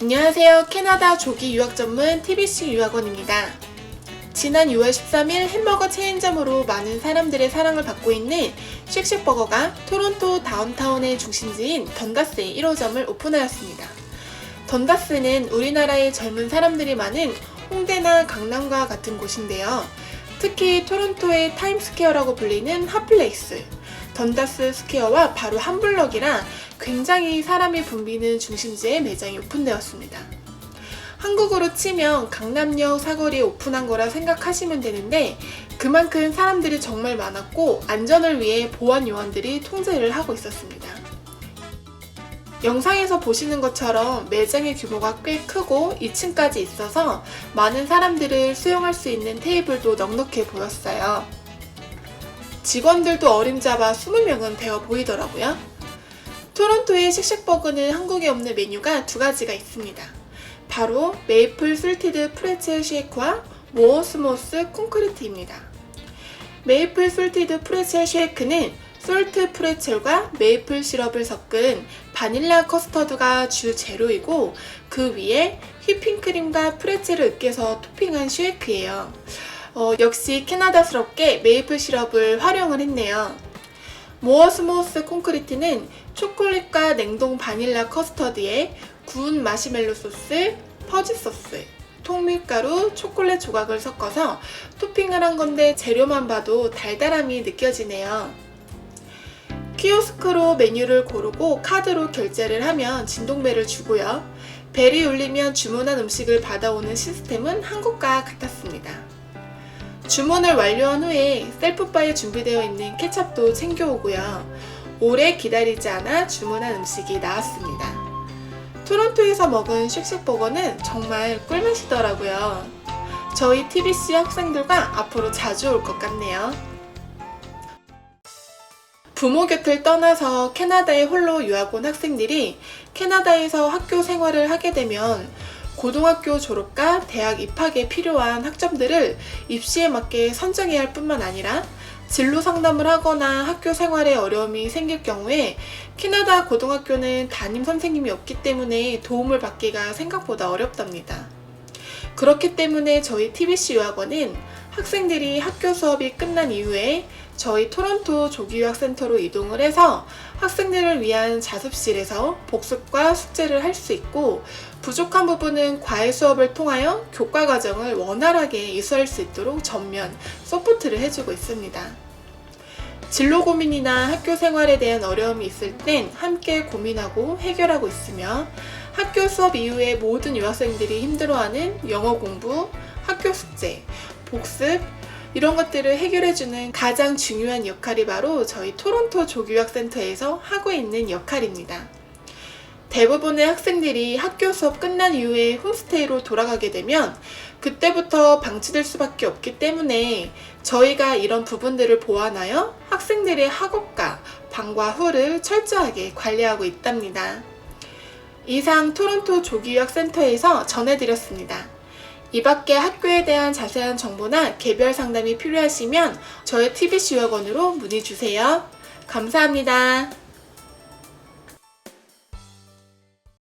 안녕하세요. 캐나다 조기 유학 전문 TBC 유학원입니다. 지난 6월 13일 햄버거 체인점으로 많은 사람들의 사랑을 받고 있는 쉑쉑버거가 토론토 다운타운의 중심지인 던다스의 1호점을 오픈하였습니다. 던다스는 우리나라의 젊은 사람들이 많은 홍대나 강남과 같은 곳인데요. 특히 토론토의 타임스퀘어라고 불리는 핫플레이스, 던다스 스퀘어와 바로 한 블럭이라 굉장히 사람이 붐비는 중심지에 매장이 오픈되었습니다. 한국으로 치면 강남역 사거리에 오픈한 거라 생각하시면 되는데 그만큼 사람들이 정말 많았고 안전을 위해 보안 요원들이 통제를 하고 있었습니다. 영상에서 보시는 것처럼 매장의 규모가 꽤 크고 2층까지 있어서 많은 사람들을 수용할 수 있는 테이블도 넉넉해 보였어요. 직원들도 어림잡아 20명은 되어 보이더라고요. 토론토의 쉑쉑버거는 한국에 없는 메뉴가 두 가지가 있습니다. 바로 메이플 솔티드 프레첼 쉐이크와 모어스모스 콘크리트입니다. 메이플 솔티드 프레첼 쉐이크는 솔트 프레첼과 메이플 시럽을 섞은 바닐라 커스터드가 주 재료이고 그 위에 휘핑크림과 프레첼을 으깨서 토핑한 쉐이크예요. 어, 역시 캐나다스럽게 메이플 시럽을 활용을 했네요. 모어스모스 콘크리트는 초콜릿과 냉동 바닐라 커스터드에 구운 마시멜로 소스, 퍼지 소스, 통밀가루, 초콜릿 조각을 섞어서 토핑을 한 건데 재료만 봐도 달달함이 느껴지네요. 키오스크로 메뉴를 고르고 카드로 결제를 하면 진동벨을 주고요. 벨이 울리면 주문한 음식을 받아오는 시스템은 한국과 같았습니다. 주문을 완료한 후에 셀프바에 준비되어 있는 케첩도 챙겨오고요. 오래 기다리지 않아 주문한 음식이 나왔습니다. 토론토에서 먹은 쉑쉑버거는 정말 꿀맛이더라고요. 저희 TBC 학생들과 앞으로 자주 올 것 같네요. 부모 곁을 떠나서 캐나다에 홀로 유학 온 학생들이 캐나다에서 학교 생활을 하게 되면 고등학교 졸업과 대학 입학에 필요한 학점들을 입시에 맞게 선정해야 할 뿐만 아니라 진로 상담을 하거나 학교 생활에 어려움이 생길 경우에 캐나다 고등학교는 담임 선생님이 없기 때문에 도움을 받기가 생각보다 어렵답니다. 그렇기 때문에 저희 TBC 유학원은 학생들이 학교 수업이 끝난 이후에 저희 토론토 조기유학센터로 이동을 해서 학생들을 위한 자습실에서 복습과 숙제를 할 수 있고 부족한 부분은 과외 수업을 통하여 교과 과정을 원활하게 이수할 수 있도록 전면 서포트를 해주고 있습니다. 진로 고민이나 학교 생활에 대한 어려움이 있을 땐 함께 고민하고 해결하고 있으며 학교 수업 이후에 모든 유학생들이 힘들어하는 영어 공부, 학교 숙제, 복습, 이런 것들을 해결해주는 가장 중요한 역할이 바로 저희 토론토 조교학센터에서 하고 있는 역할입니다. 대부분의 학생들이 학교 수업 끝난 이후에 홈스테이로 돌아가게 되면 그때부터 방치될 수밖에 없기 때문에 저희가 이런 부분들을 보완하여 학생들의 학업과 방과 후를 철저하게 관리하고 있답니다. 이상 토론토 조기유학센터에서 전해드렸습니다. 이 밖에 학교에 대한 자세한 정보나 개별 상담이 필요하시면 저의 TBC 유학원으로 문의 주세요. 감사합니다.